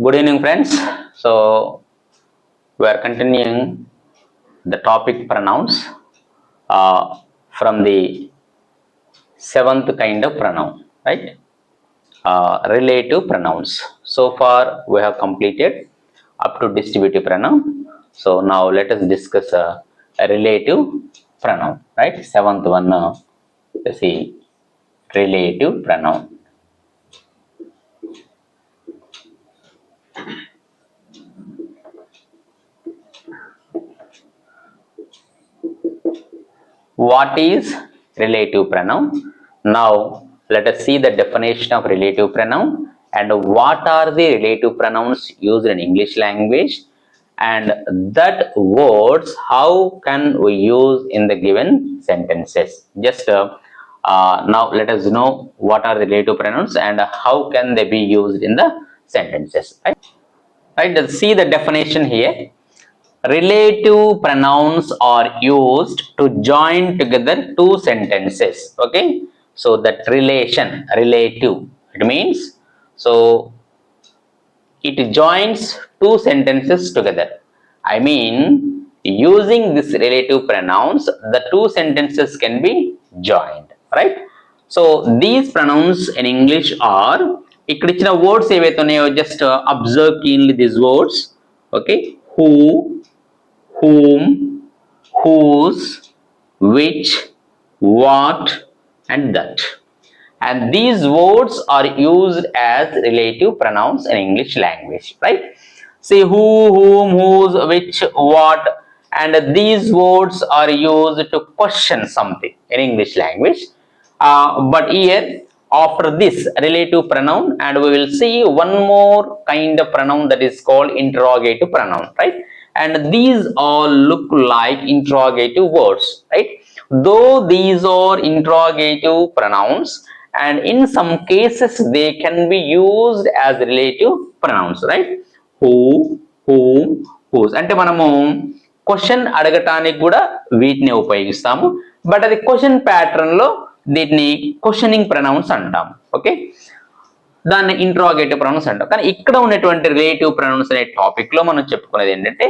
Good evening, friends. So, we are continuing the topic pronouns uh, from the seventh kind of pronoun, right? Uh, relative pronouns. So far, we have completed up to distributive pronoun. So, now let us discuss a relative pronoun, right? Seventh one, uh, let's see, relative pronoun. What is relative pronoun? Now, let us see the definition of relative pronoun and what are the relative pronouns used in English language and that words how can we use in the given sentences. Just uh, uh, now let us know what are the relative pronouns and how can they be used in the sentences. Right? Right, let's see the definition here Relative pronouns are used to join together two sentences. Okay, so that relation, relative, it means so it joins two sentences together. I mean, using this relative pronouns, the two sentences can be joined, right? So these pronouns in English are ఇక్కడ ఇచ్చిన words ఏవైతే ఉన్నాయో just observe keenly this words okay who whom, whose, which, what, and that. And these words are used as relative pronouns in English language, right? See who, whom, whose, which, what, and these words are used to question something in English language. Uh, but here, after this relative pronoun, and we will see one more kind of pronoun that is called interrogative pronoun, right? And these all look like interrogative words right though these are interrogative pronouns and in some cases they can be used as relative pronouns right who whom whose అంటే మనము question అడగటానికి కూడా వీటిని ఉపయోగిస్తాము but అది question ప్యాటర్న్లో దీన్ని questioning pronouns అంటాం ఓకే దాన్ని ఇంట్రాగేటివ్ ప్రొనౌన్స్ అంటాం. కానీ ఇక్కడ ఉన్నటువంటి రిలేటివ్ ప్రొనౌన్స్ అనే టాపిక్లో మనం చెప్పుకునేది ఏంటంటే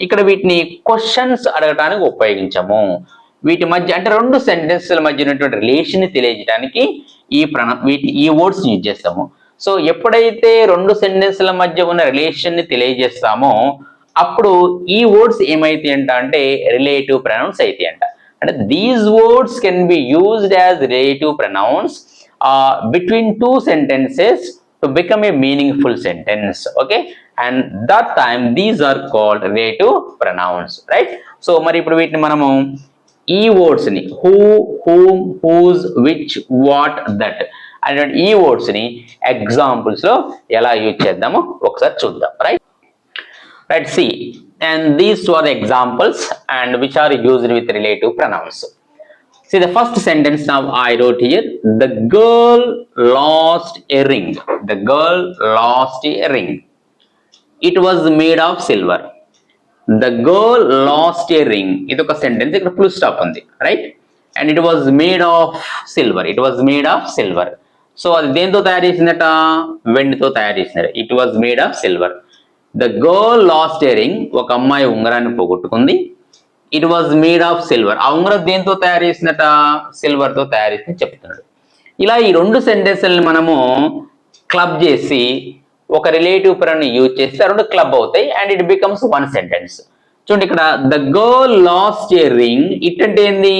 ఇక్కడ వీటిని క్వశ్చన్స్ అడగటానికి ఉపయోగించము. వీటి మధ్య అంటే రెండు సెంటెన్స్ల మధ్య ఉన్నటువంటి రిలేషన్ని తెలియజేయడానికి ఈ ప్రణ వీటి ఈ వర్డ్స్ యూజ్ చేస్తాము. సో ఎప్పుడైతే రెండు సెంటెన్స్ల మధ్య ఉన్న రిలేషన్ని తెలియజేస్తామో అప్పుడు ఈ వర్డ్స్ ఏమైతాయి అంట అంటే రిలేటివ్ ప్రొనౌన్స్ అయితే అంట. అంటే these words can be used as relative pronouns between two sentences to become a meaningful sentence okay and that time these are called relative pronouns right so మరి ఇప్పుడు వీటిని మనము ఈ వర్డ్స్ని who whom whose which what that అనేటువంటి ఈ వర్డ్స్ని ఎగ్జాంపుల్స్లో ఎలా యూజ్ చేద్దామో ఒకసారి చూద్దాం right right see and these two are the examples and which are used with relative pronouns See the first sentence now I wrote here. The girl lost a ring. The girl lost a ring. It was made of silver. The girl lost a ring. ఇది ఒక sentence ఇక్కడ full stop ఉంది right and it was made of silver it was made of silver so అది దేంతో తయారు చేసిందట వెండితో తయారు చేసినారు it was made of silver the girl lost a ring ఒక అమ్మాయి ఉంగరాన్ని పోగొట్టుకుంది it was made of silver ఆ ఉంగరం దేంతో తయారు చేసినట? సిల్వర్తో తయారు చేసిన చెప్తున్నాడు. ఇలా ఈ రెండు సెంటెన్స్ని మనము క్లబ్ చేసి ఒక రిలేటివ్ పరాన్ని యూజ్ చేస్తే రెండు క్లబ్ అవుతాయి and it becomes one sentence చూడండి ఇక్కడ the girl lost a ring it అంటే ఏంది?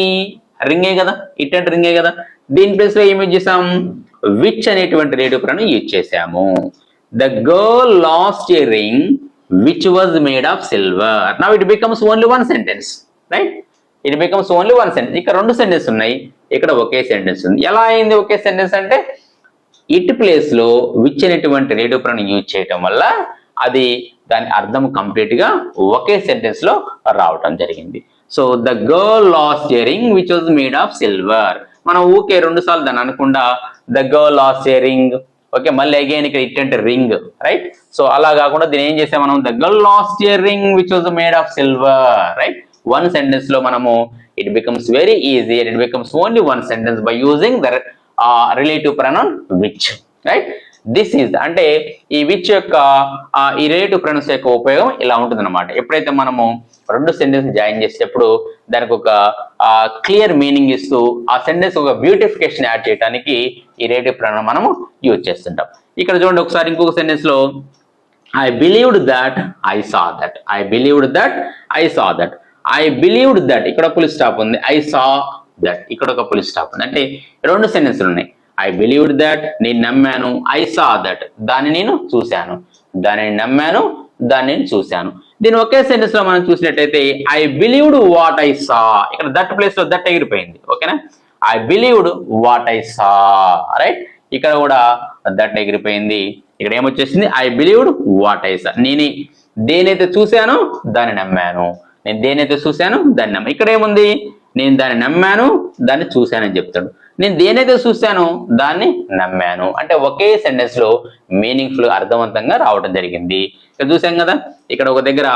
రింగే కదా? ఇట్ అంటే రింగే కదా? దీని ప్లేస్లో ఏం యూజ్ చేసాం విచ్ అనేటువంటి రిలేటివ్ పరాన్ని యూజ్ చేసాము the girl lost a ring which was made of silver నా it becomes only one sentence right it becomes only one sentence ఇక్కడ రెండు సెంటెన్స్ ఉన్నాయి. ఇక్కడ ఒకే సెంటెన్స్ ఉంది. ఎలా అయింది ఒకే సెంటెన్స్ అంటే ఇట్ ప్లేస్లో విచ్ అనేటువంటి రేడియో ప్రాణం యూజ్ చేయటం వల్ల అది దాని అర్థం కంప్లీట్గా ఒకే సెంటెన్స్లో రావటం జరిగింది. So the girl lost earring which was made of silver మనం ఊకే రెండు సార్లు దాన్ని అనకుండా the girl lost earring okay మళ్ళీ అగైన్ ఇక్కడ ఇట్ అంటే రింగ్ రైట్ సో అలా కాకుండా దీని ఏం చేసాం మనం? The girl lost ear ring which was made of silver right one సెంటెన్స్లో మనము it becomes very easy it becomes only one sentence by using the relative pronoun which right this is అంటే ఈ which యొక్క ఈ relative pronounce యొక్క ఉపయోగం ఇలా ఉంటుందన్నమాట. ఎప్పుడైతే మనము రెండు సెంటెన్స్ జాయిన్ చేసేటప్పుడు దానికి ఒక క్లియర్ మీనింగ్ ఇస్తూ ఆ సెంటెన్స్ ఒక బ్యూటిఫికేషన్ యాడ్ చేయడానికి ఈ రిలేటివ్ ప్రొనౌన్ మనము యూజ్ చేస్తుంటాం. ఇక్కడ చూడండి ఒకసారి ఇంకొక సెంటెన్స్లో I believed that I saw that I believed that I saw that I believed that ఇక్కడ పులి స్టాప్ ఉంది. ఐ సా దట్ ఇక్కడ ఒక పులి స్టాప్ ఉంది. అంటే రెండు సెంటెన్స్లు ఉన్నాయి. ఐ బిలీవ్డ్ దట్ నేను నమ్మాను. ఐ సా దట్ దాన్ని నేను చూశాను. దానిని నమ్మాను దాన్ని నేను చూశాను. దీని ఒకే సెంటెన్స్లో మనం చూసినట్టయితే I believed what I saw ఇక్కడ దట్ ప్లేస్లో దట్ ఎగిరిపోయింది. ఓకేనా? I believed what I saw right ఇక్కడ కూడా దట్ ఎగిరిపోయింది. ఇక్కడ ఏమొచ్చేసింది? I believed what I saw నేను దేనైతే చూశానో దాన్ని నమ్మాను. నేను దేనైతే చూశానో దాన్ని నమ్మాను ఇక్కడ ఏముంది? నేను దాన్ని నమ్మాను దాన్ని చూశానని చెప్తాడు. నేను దేనైతే చూశానో దాన్ని నమ్మాను. అంటే ఒకే సెంటెన్స్లో మీనింగ్ఫుల్ అర్థవంతంగా రావడం జరిగింది. ఇక్కడ చూసాం కదా ఇక్కడ ఒక దగ్గర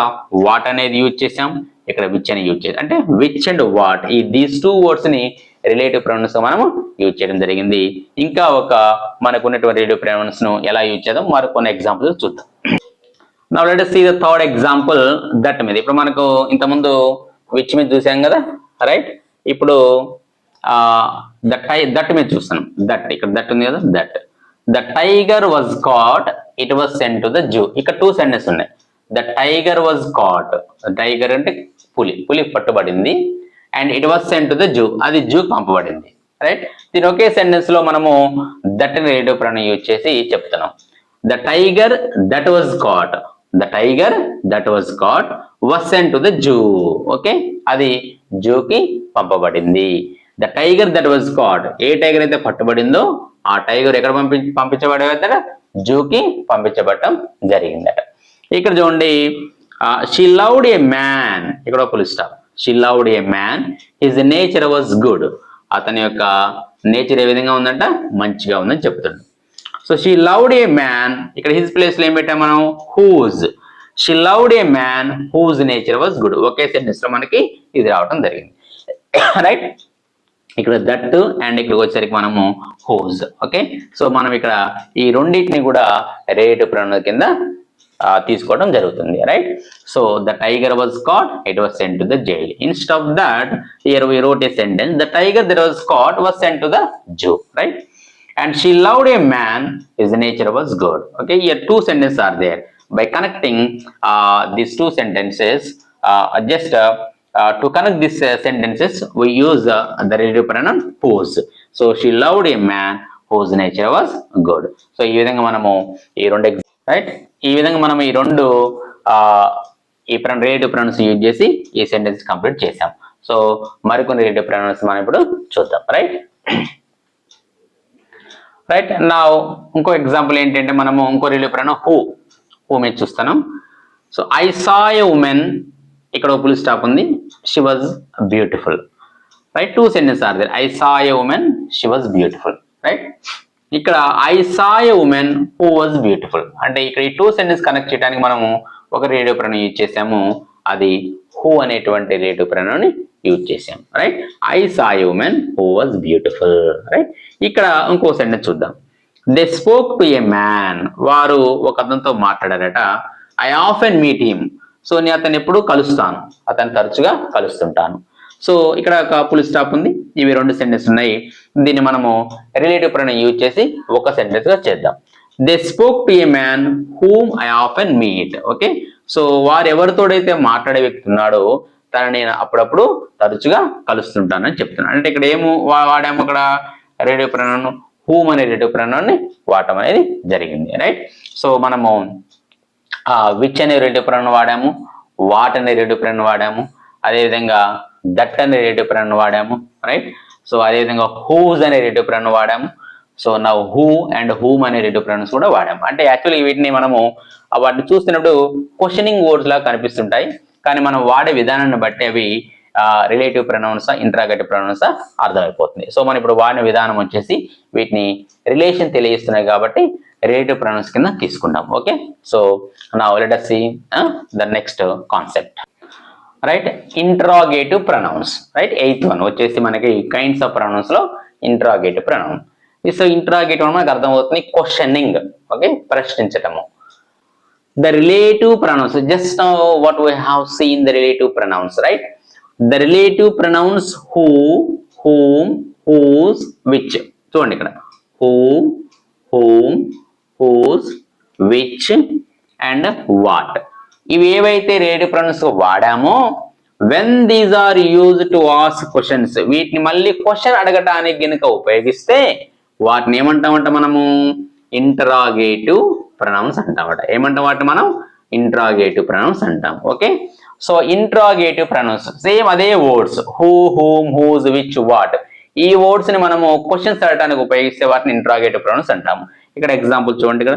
వాట్ అనేది యూజ్ చేసాం ఇక్కడ విచ్ అని యూజ్ చేసాం అంటే విచ్ అండ్ వాట్ ఈ దీస్ టూ వర్డ్స్ని రిలేటివ్ ప్రొనౌన్స్ మనము యూజ్ చేయడం జరిగింది. ఇంకా ఒక మనకు ఉన్నటువంటి రిలేటివ్ ప్రొనౌన్స్ను ఎలా యూజ్ చేద్దాం మరికొన్ని ఎగ్జాంపుల్స్ చూద్దాం. నా let see the third example that మీద. ఇప్పుడు మనకు ఇంతకుముందు విచ్ మీద చూసాం కదా రైట్ ఇప్పుడు ద టై దట్ మీద చూస్తున్నాం. దట్ ఇక్కడ దట్ ఉంది కదా? That the tiger was caught it was sent to the zoo ఇక్కడ టూ సెంటెన్స్ ఉన్నాయి. The tiger was caught tiger అంటే పులి. పులి పట్టుబడింది. And it was sent to the zoo అది జూ పంపబడింది. రైట్ దీని ఒకే సెంటెన్స్లో మనము దట్ రిలేటివ్ ప్రాణం యూజ్ చేసి చెప్తున్నాం. The tiger that was caught the tiger that was caught was sent to the zoo okay అది జూకి పంపబడింది. The tiger that was caught A tiger అయితే పట్టుబడిందో ఆ టైగర్ ఎక్కడ పంపి పంపించబడేదట జూకి పంపించబడటం జరిగిందట. ఇక్కడ చూడండి షీ లవ్డ్ ఏ మ్యాన్ ఇక్కడ full stop she loved a man his nature was good అతని యొక్క నేచర్ ఏ విధంగా ఉందంట? మంచిగా ఉందని చెప్తుంది. So she loved a man ఇక్కడ హిజ్ ప్లేస్లో ఏం పెట్టాం మనం? Whose she loved a man whose nature was good ఒకే సెంటెన్స్లో మనకి ఇది రావడం జరిగింది. రైట్ ఇక్కడ దట్ అండ్ ఇక్కడికి వచ్చేసరికి మనము హోజ్ ఓకే? సో మనం ఇక్కడ ఈ రెండింటిని కూడా రేటు ప్రొనౌన్ కింద తీసుకోవడం జరుగుతుంది right so the tiger was caught it was sent to the jail instead of that here we wrote a sentence the tiger that was caught was sent to the zoo right and she loved a man his nature was good okay here two sentence are there by connecting uh, two sentences just uh, just uh, uh, to connect these uh, sentences we use uh, the relative pronoun whose so she loved a man whose nature was good. So ఈ విధంగా మనము ఈ రెండు right ఈ విధంగా మనం ఈ రెండు uh, ఈ ప్రణ రిలేటివ్ ప్రొనౌన్స్ యూజ్ చేసి ఈ సెంటెన్స్ కంప్లీట్ చేసాం సో మరికొన్ని రిలేటివ్ ప్రొనౌన్స్ మనం ఇప్పుడు చూద్దాం రైట్ రైట్ నా ఇంకో ఎగ్జాంపుల్ ఏంటంటే మనము ఇంకో రిలేటివ్ ప్రొనౌన్ హూ హూ మీద చూస్తాను so I saw a woman ఇక్కడ పులి స్టాప్ ఉంది. She was beautiful right two sentence are there I saw a woman she was beautiful right ఇక్కడ I saw a woman who was beautiful అంటే ఇక్కడ ఈ two sentence connect చేయడానికి మనము ఒక రేడియో ప్రణం యూజ్ చేసాము అది హూ అనేటువంటి రేడియో ప్రణాన్ని యూజ్ చేసాం right I saw a woman who was beautiful right ఇక్కడ ఇంకో సెంటెన్స్ చూద్దాం. They spoke to a man వారు ఒక అతనితో మాట్లాడారట. I often meet him so నేను అతను ఎప్పుడు కలుస్తాను. అతను తరచుగా కలుస్తుంటాను. సో ఇక్కడ ఒక పులి స్టాప్ ఉంది. ఇవి రెండు సెంటెన్స్ ఉన్నాయి. దీన్ని మనము రిలేటివ్ ప్రణం యూజ్ చేసి ఒక సెంటెన్స్గా చేద్దాం. They spoke to a man whom I often meet okay so వారు ఎవరితోడైతే మాట్లాడే వ్యక్తి ఉన్నాడో తను నేను అప్పుడప్పుడు తరచుగా కలుస్తుంటానని చెప్తున్నాను. అంటే ఇక్కడ ఏము వా- వాడాము అక్కడ రేడియో ప్రణాన్ని హూమ్ అనే రేడియో ప్రణాన్ని వాడటం అనేది జరిగింది. రైట్ సో మనము విచ్ అనే రేడియో ప్రణాన్ని వాడాము? వాట్ అనే రేడియో ప్రణాన్ని వాడాము? అదేవిధంగా దట్ అనే రేడియో ప్రణాన్ని వాడాము? రైట్? సో అదేవిధంగా హూజ్ అనే రేడియో ప్రణాన్ని వాడాము? సో నా హూ అండ్ హూమ్ అనే రెండు ప్రొనౌన్స్ కూడా వాడాము. అంటే యాక్చువల్లీ వీటిని మనము వాటిని చూస్తున్నప్పుడు క్వశ్చనింగ్ వర్డ్స్ లాగా కనిపిస్తుంటాయి. కానీ మనం వాడే విధానాన్ని బట్టి అవి రిలేటివ్ ప్రొనౌన్స్ ఇంట్రాగేటివ్ ప్రొనౌన్స్ అర్థమైపోతుంది. సో మనం ఇప్పుడు వాడిన విధానం వచ్చేసి వీటిని రిలేషన్ తెలియజేస్తున్నాయి కాబట్టి రిలేటివ్ ప్రొనౌన్స్ కింద తీసుకుంటాం ఓకే సో నా let us the next concept right interrogative pronouns right eighth one వచ్చేసి మనకి కైండ్స్ ఆఫ్ ప్రొనౌన్స్లో ఇంట్రాగేటివ్ ప్రొనౌన్ సో ఇంట్రాగేటివ్ మనకు అర్థమవుతుంది questioning okay ప్రశ్నించటము. The relative pronouns just what we have seen the relative pronouns right the relative pronouns who whom whose which చూడండి ఇక్కడ. Who whom whose which and what ఇవి ఏవైతే relative pronouns వాడామో when these are use to ask questions వీటిని మళ్ళీ question అడగటానికి గనుక ఉపయోగిస్తే వాటిని ఏమంటామంట మనము? ఇంటరాగేటివ్ ప్రొనౌన్స్ అంటామట ఏమంటాం వాటిని మనం? ఇంట్రాగేటివ్ ప్రొనౌన్స్ అంటాం. Okay? So interrogative pronouns same అదే words who whom whose which what ఈ వర్డ్స్ని మనము క్వశ్చన్స్ అడగడానికి ఉపయోగిస్తే వాటిని ఇంట్రాగేటివ్ ప్రొనౌన్స్ అంటాము. ఇక్కడ ఎగ్జాంపుల్ చూడండి ఇక్కడ.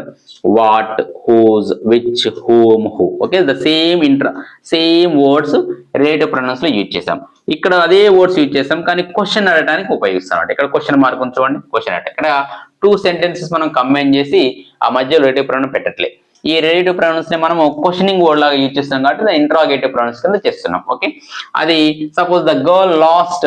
What whose which whom who okay the same intra same words relative ప్రొనౌన్స్లో యూజ్ చేసాం ఇక్కడ అదే వర్డ్స్ యూజ్ చేస్తాం కానీ క్వశ్చన్ అడగడానికి ఉపయోగిస్తాం అంటే ఇక్కడ క్వశ్చన్ మార్క్ చూడండి క్వశ్చన్ అంటే ఇక్కడ టూ సెంటెన్సెస్ మనం కంబైన్ చేసి ఆ మధ్య రిలేటివ్ ప్రొనౌన్ పెట్టట్లే. ఈ రిలేటివ్ ప్రొనౌన్స్ని మనం క్వశ్చనింగ్ వర్డ్ లాగా యూజ్ చేస్తాం కాబట్టి ఇంట్రాగేటివ్ ప్రొనౌన్స్ కింద చేస్తున్నాం. ఓకే అది suppose the girl lost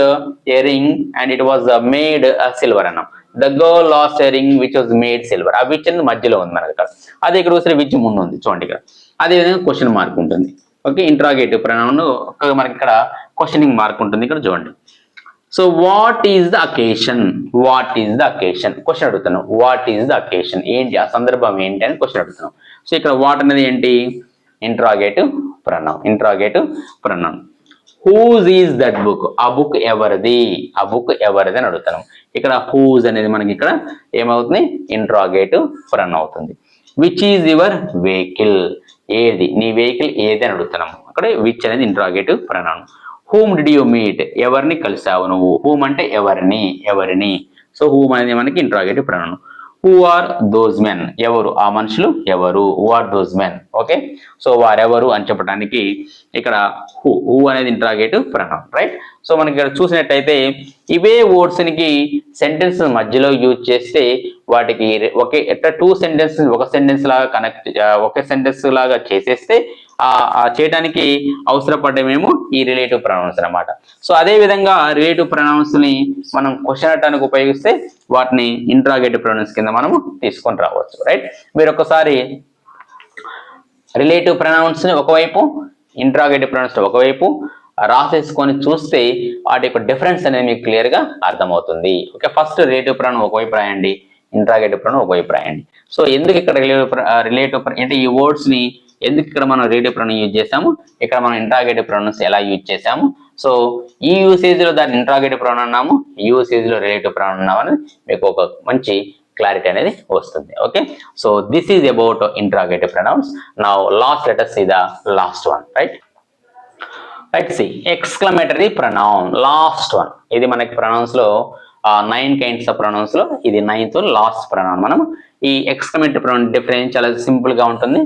a ring and it was made silver అన్నాం. The girl lost ring which was made silver ఆ విచ్ అనేది మధ్యలో ఉంది మనకి ఇక్కడ. అదే ఇక్కడ చూస్తే విచ్ ముందు ఉంది చూడండి ఇక్కడ. అదే విధంగా క్వశ్చన్ మార్క్ ఉంటుంది. ఓకే ఇంట్రాగేటివ్ ప్రొనౌన్ మనకి ఇక్కడ క్వశ్చనింగ్ మార్క్ ఉంటుంది ఇక్కడ చూడండి. So what is the occasion what is the occasion question అడుగుతున్నాం. వాట్ ఈస్ ద అకేషన్ ఏంటి? ఆ సందర్భం ఏంటి అని క్వశ్చన్ అడుగుతున్నాం. సో ఇక్కడ వాట్ అనేది ఏంటి? ఇంట్రాగేటివ్ ప్రణాం ఇంట్రాగేటివ్ ప్రణాం హూజ్ ఈజ్ దట్ బుక్ ఆ బుక్ ఎవరిది? ఆ బుక్ ఎవరిది అని అడుగుతాం ఇక్కడ హూజ్ అనేది మనకి ఇక్కడ ఏమవుతుంది? ఇంట్రాగేటివ్ ప్రన్ అవుతుంది. విచ్ ఈజ్ యువర్ వెహికల్ ఏది? నీ వెహికల్ ఏది అని అడుగుతున్నాం. అక్కడ విచ్ అనేది interrogative pronoun whom did you meet ఎవరిని కలిసావు నువ్వు? హూమ్ అంటే ఎవరిని? ఎవరిని? సో హూమ్ అనేది మనకి interrogative pronoun who are those men ఎవరు? ఆ మనుషులు ఎవరు? Who are those men okay so వారెవరు అని చెప్పడానికి ఇక్కడ హూ హూ అనేది ఇంట్రాగేటివ్ ప్రణం రైట్ సో మనకి ఇక్కడ చూసినట్టయితే ఇవే వర్డ్స్కి సెంటెన్స్ మధ్యలో యూజ్ చేస్తే వాటికి ఒకే ఎట్లా టూ సెంటెన్స్ ఒక సెంటెన్స్ లాగా కనెక్ట్ ఒకే సెంటెన్స్ లాగా చేసేస్తే చేయడానికి అవసరపడ్డమేమో ఈ రిలేటివ్ ప్రొనౌన్స్ అనమాట సో అదే విధంగా రిలేటివ్ ప్రొనౌన్స్ని మనం క్వశ్చన్ అడటానికి ఉపయోగిస్తే వాటిని ఇంట్రాగేటివ్ ప్రొనౌన్స్ కింద మనము తీసుకొని రావచ్చు రైట్ మీరు ఒకసారి రిలేటివ్ ప్రొనౌన్స్ని ఒకవైపు ఇంట్రాగేటివ్ ప్రొనౌన్స్ ఒకవైపు రాసేసుకొని చూస్తే వాటి యొక్క డిఫరెన్స్ అనేది మీకు క్లియర్గా అర్థమవుతుంది. ఓకే ఫస్ట్ రిలేటివ్ ప్రాణం ఒకవైపు రాయండి ఇంట్రాగేటివ్ ప్రాణం ఒకవైపు రాయండి. సో ఎందుకు ఇక్కడ రిలేటివ్ రిలేటివ్ అంటే ఈ వర్డ్స్ని ఎందుకు ఇక్కడ మనం రేడియో ప్రొనౌన్ యూజ్ చేసాము ఇక్కడ మనం ఇంట్రాగేటివ్ ప్రొనౌన్స్ ఎలా యూజ్ చేసాము సో ఈ యూసేజ్లో దాన్ని ఇంట్రాగేటివ్ ప్రొనౌన్ అన్నాము. ఈ యూసేజ్లో రిలేటివ్ ప్రొనౌన్ అన్నాము మీకు ఒక మంచి క్లారిటీ అనేది వస్తుంది. Okay so this is about interrogative pronouns నా last letter see the last one right right see exclamatory pronoun last one ఇది మనకి ప్రొనౌన్స్లో నైన్ కైండ్స్ ఆఫ్ ప్రొనౌన్స్లో ఇది నైన్త్ లాస్ట్ ప్రొనౌన్ మనం ఈ ఎక్స్క్లమేటరీ ప్రొనౌన్ డిఫరెన్స్ చాలా సింపుల్గా ఉంటుంది.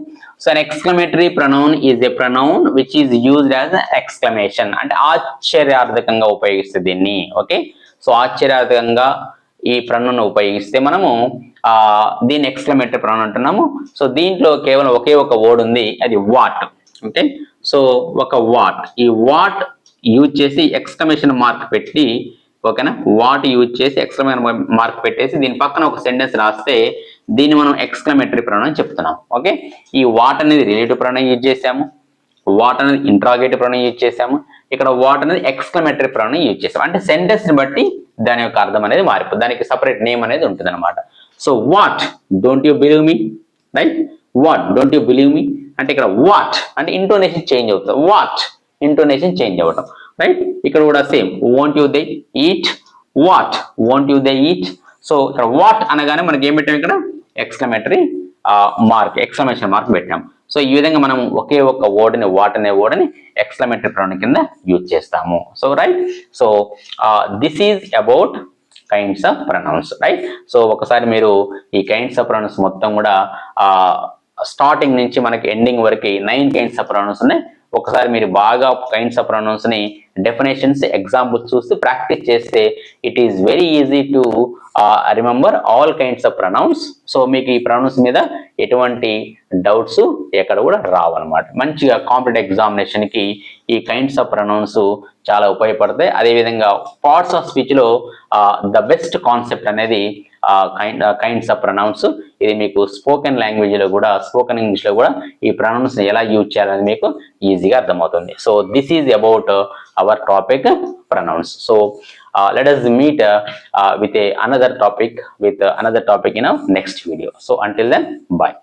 So an exclamatory pronoun is a pronoun which is used as exclamation అంటే ఆశ్చర్యార్థకంగా ఉపయోగిస్తుంది దీన్ని ఓకే సో ఆశ్చర్యార్థకంగా ఈ ప్రొనౌన్ ఉపయోగిస్తే మనము ఆ దీన్ని ఎక్స్క్లమేటరీ ప్రొనౌన్ అంటున్నాము. సో దీంట్లో కేవలం ఒకే ఒక వర్డ్ ఉంది అది వాట్ ఓకే సో ఒక వాట్ ఈ వాట్ యూజ్ చేసి ఎక్స్క్లమేషన్ మార్క్ పెట్టి ఓకేనా? వాట్ యూజ్ చేసి ఎక్స్క్లమేషన్ మార్క్ పెట్టేసి దీని పక్కన ఒక సెంటెన్స్ రాస్తే దీన్ని మనం ఎక్స్క్లమేటరీ ప్రొనౌన్ చెప్తున్నాం. ఓకే ఈ వాట్ అనేది రిలేటివ్ ప్రణం యూజ్ చేసాము వాట్ అనేది ఇంట్రాగేటివ్ ప్రణం యూజ్ చేసాము ఇక్కడ వాట్ అనేది ఎక్స్క్లమేటరీ ప్రణం యూజ్ చేసాము అంటే సెంటెన్స్ని బట్టి దాని యొక్క అర్థం అనేది మారిపోతుంది. దానికి సపరేట్ నేమ్ అనేది ఉంటుంది అనమాట so what don't you believe me right what don't you believe me అంటే ఇక్కడ వాట్ అంటే ఇంటోనేషన్ చేంజ్ అవుతుంది. వాట్ ఇంటోనేషన్ చేంజ్ అవ్వటం. రైట్ ఇక్కడ కూడా same want you they eat what want you they eat so ఇక్కడ వాట్ అనగానే మనకి ఏం పెట్టాం ఇక్కడ? ఎక్స్క్లమేటరీ మార్క్ ఎక్స్క్లమేషన్ మార్క్ పెట్టాం. సో ఈ విధంగా మనం ఒకే ఒక ఓడని వాట్ అనే ఓడని ఎక్స్క్లమేటరీ ప్రౌన్ కింద యూజ్ చేస్తాము. So right? So this is about kinds of pronouns right? So ఒకసారి మీరు ఈ కైండ్స్ ఆఫ్ ప్రొనౌన్స్ మొత్తం కూడా స్టార్టింగ్ నుంచి మనకి ఎండింగ్ వరకు నైన్ కైండ్స్ ఆఫ్ ప్రొనౌన్స్ ఉన్నాయి. ఒకసారి మీరు బాగా కైండ్స్ ఆఫ్ ప్రొనౌన్స్ని డెఫినేషన్స్ ఎగ్జాంపుల్స్ చూసి ప్రాక్టీస్ చేస్తే it is very easy to remember all kinds of pronouns so మీకు ఈ ప్రొనౌన్స్ మీద ఎటువంటి డౌట్స్ ఎక్కడ కూడా రావన్నమాట. మంచిగా కాంపిటేటివ్ ఎగ్జామినేషన్కి ఈ కైండ్స్ ఆఫ్ ప్రొనౌన్స్ చాలా ఉపయోగపడతాయి. అదేవిధంగా పార్ట్స్ ఆఫ్ స్పీచ్లో ద బెస్ట్ కాన్సెప్ట్ అనేది కైండ్ కైండ్స్ ఆఫ్ ప్రొనౌన్స్ ఇది మీకు స్పోకెన్ లాంగ్వేజ్లో కూడా స్పోకెన్ ఇంగ్లీష్లో కూడా ఈ ప్రొనౌన్స్ ఎలా యూజ్ చేయాలని మీకు ఈజీగా అర్థమవుతుంది. So this is about our topic pronouns so let us meet with a another topic with another topic in next video so until then bye